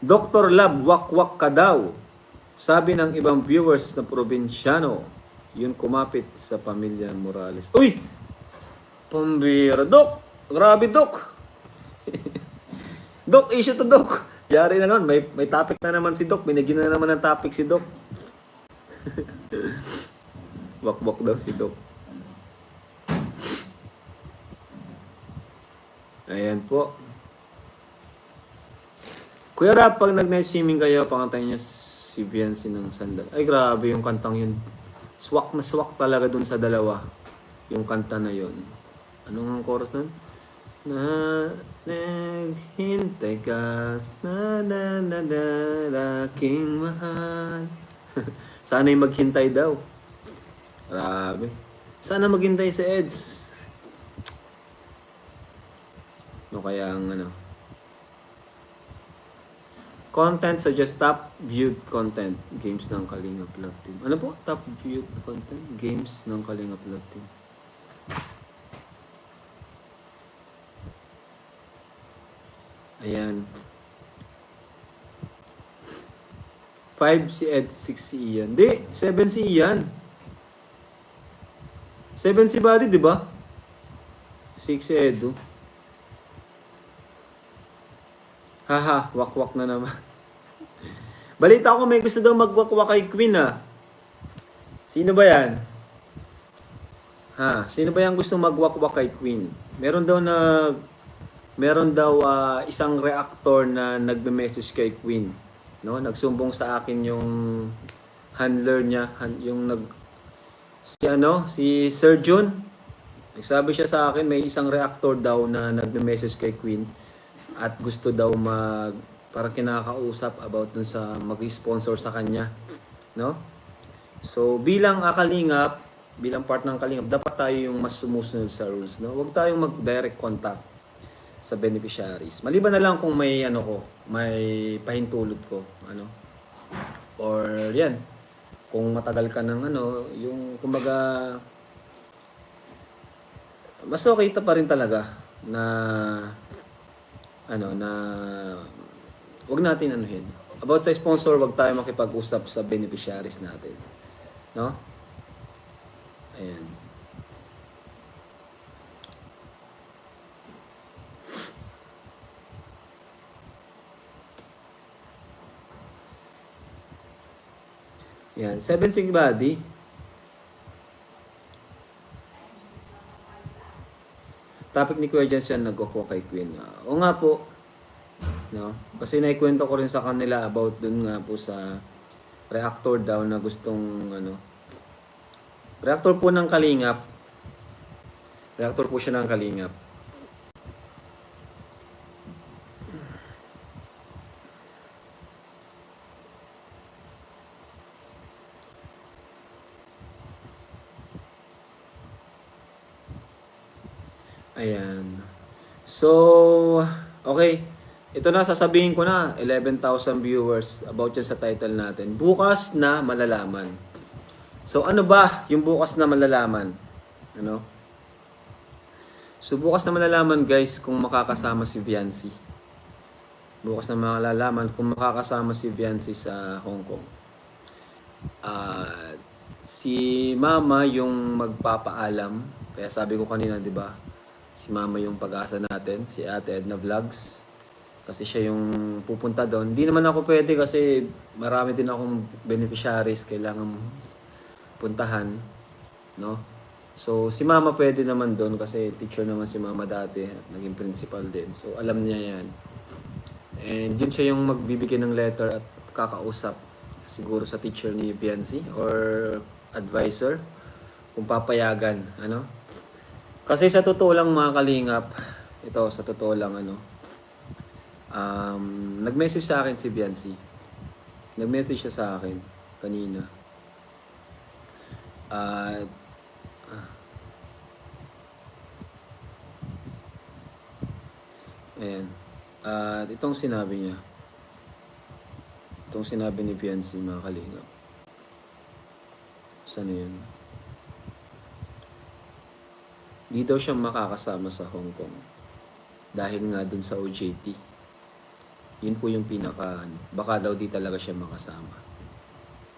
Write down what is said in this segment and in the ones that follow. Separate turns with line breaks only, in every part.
Dr. Lab, wak-wak ka daw. Sabi ng ibang viewers na probinsyano, yun kumapit sa pamilya Morales. Uy! Pambira, Dok! Grabe, Dok! Dok, issue to Dok. Yari na naman, may, may topic na naman si Dok. Binigyan na naman ng topic si Dok. Wak-wak daw si Dok. Ayan po. Kuya Rap, pag nag-night swimming kayo, pangantayin niyo si Viancy ng sandal. Ay, grabe yung kantang yun. Swak na swak talaga dun sa dalawa. Yung kanta na yun. Anong ang chorus nun? Na naghintay ka na na na na aking mahal. Sana'y maghintay daw. Grabe. Sana maghintay si Eds. No kaya ang ano. Content suggest top viewed content. Games ng Kalingap Love Team. Ano po? Top viewed content? Games ng Kalingap Love Team. Ayan. 5 si Ed, 6 si Ian. Di, 7 si Ian. 7 si Buddy, di ba? 6 si Edu. Haha, wakwak na naman. Balita ko may gusto daw magwakwak kay Queen ah. Sino ba yan? Ha, sino ba yung gusto magwakwak kay Queen? Meron daw na meron daw ah, isang reactor na nagme-message kay Queen. No, nagsumbong sa akin yung handler niya, yung nag si ano, si Sir Jun. Nagsabi siya sa akin may isang reactor daw na nagme-message kay Queen at gusto daw mag parang kinakausap about dun sa mag-sponsor sa kanya, no? So bilang akalingap, bilang part ng kalingap, dapat tayo yung mas sumusunod sa rules, no? Huwag tayong mag-direct contact sa beneficiaries. Maliban na lang kung may ano ko, may pahintulot ko, ano. Or yan, kung matagal ka ng ano, yung kumbaga mas okay pa rin talaga na ano na wag natin anuhin. About sa sponsor, wag tayo makipag-usap sa beneficiaries natin. No? Ayan. Yan. Seven Sig Body. Topic ni Kuya Jens yan, nag-oko kay Queen. Ah, o nga po, no? Kasi naikwento ko rin sa kanila about dun nga po sa reactor daw na gustong, ano, reactor po ng Kalingap. Reactor po siya ng Kalingap. Ayan. So, okay. Ito na, sasabihin ko na, 11,000 viewers about yan sa title natin. Bukas na malalaman. So, ano ba yung bukas na malalaman? Ano? So, bukas na malalaman, guys, kung makakasama si Viancy. Bukas na malalaman kung makakasama si Viancy sa Hong Kong. Ah, si Mama yung magpapaalam. Kaya sabi ko kanina, di ba? Si Mama yung pag-asa natin, si Ate Edna Vlogs. Kasi siya yung pupunta doon. Hindi naman ako pwede kasi marami din akong beneficiaries kailangan puntahan, no? So si Mama pwede naman doon kasi teacher naman si Mama dati, at naging principal din. So alam niya 'yan. And yun siya yung magbibigay ng letter at kakausap siguro sa teacher ni Biancy or advisor kung papayagan, ano? Kasi sa totoo lang mga kalingap, ito sa totoo lang ano, um, nag-message sa akin si Biancy. Nag-message siya sa akin kanina. At ah. Ayan. At itong sinabi niya. Itong sinabi ni Biancy mga kalingap. Saan yun? Di daw siya makakasama sa Hong Kong. Dahil nga dun sa OJT. Yun po yung pinaka, ano, baka daw di talaga siya makasama.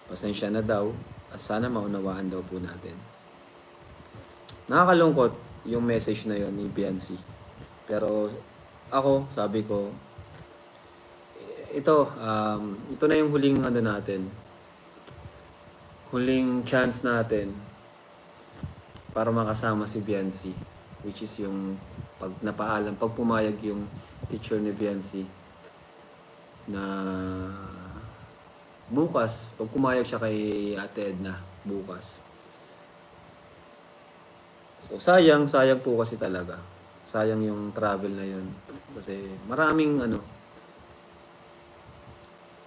Pasensya na daw at sana maunawaan daw po natin. Nakakalungkot yung message na yon ni Biancy. Pero ako, sabi ko, ito, um, ito na yung huling ano natin. Huling chance natin para makasama si Biancy. Which is yung pag napaalam, pag pumayag yung teacher ni Biancy na bukas, pag pumayag siya kay Ate Edna bukas. So sayang, sayang po kasi talaga. Sayang yung travel na yun. Kasi maraming ano,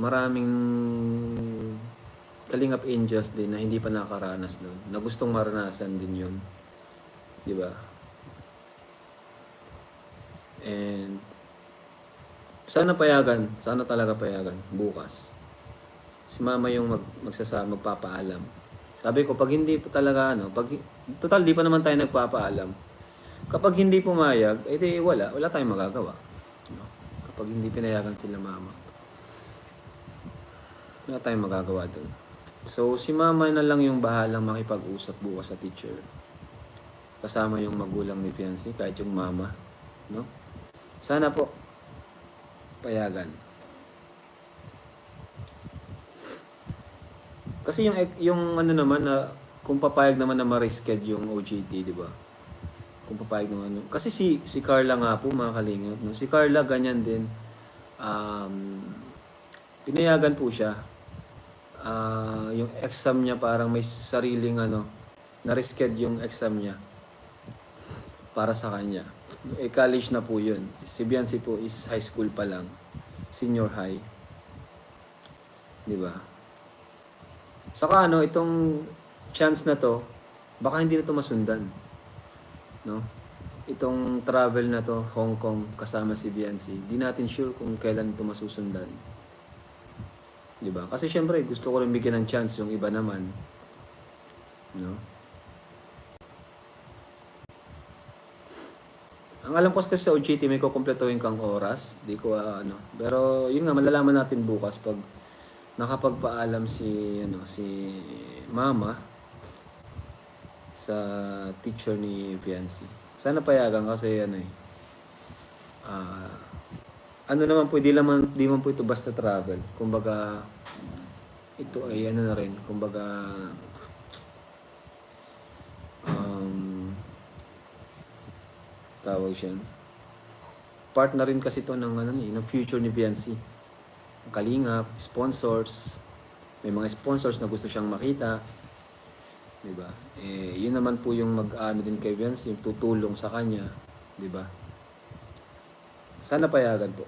maraming Kalingap Angels din na hindi pa nakaranas nun. Na gustong maranasan din yun. Di ba? And sana payagan, sana talaga payagan bukas. Si mama yung mag, magsasa, magpapaalam. Sabi ko, pag hindi pa talaga ano, pag, total di pa naman tayo nagpapaalam. Kapag hindi pumayag, eh di wala, wala tayong magagawa. No? Kapag hindi pinayagan sila mama. Wala tayong magagawa doon. So, si mama na lang yung bahalang makipag-usap bukas sa teacher. Kasama yung magulang ni Fiancé, kahit yung mama. No? Sana po, payagan. Kasi yung, yung ano naman na, kung papayag naman na ma-reschedule yung OJT, di ba? Kung papayag naman. Kasi si, si Carla nga po, mga kalingap. No? Si Carla, ganyan din. Um, pinayagan po siya. Ah, yung exam niya parang may sariling ano, na-reschedule yung exam niya para sa kanya. Eh, college na po yun. Si Biancy po is high school pa lang. Senior high. Di ba? Saka ano, itong chance na to, baka hindi na to masundan. No? Itong travel na to, Hong Kong, kasama si Biancy, di natin sure kung kailan to masusundan. Di ba? Kasi syempre, gusto ko rin bigyan ng chance yung iba naman. No? Ang alam ko kasi sa OJT may kukumpletuhin kang oras. Di ko ah, ano. Pero yun nga malalaman natin bukas pag nakapagpaalam si ano si Mama sa teacher ni Fiancé. Sana payagan kasi ano eh. Ah, ano naman po, di naman, di man po ito basta travel. Kumbaga, ito ay ano na rin, kumbaga, um, tawag siya, part na rin kasi ito ng, ano, ng future ni Biancy. Kalingap, sponsors, may mga sponsors na gusto siyang makita, di ba? Eh, yun naman po yung mag-ano din kay Biancy, yung tutulong sa kanya, di ba? Sana payagan po.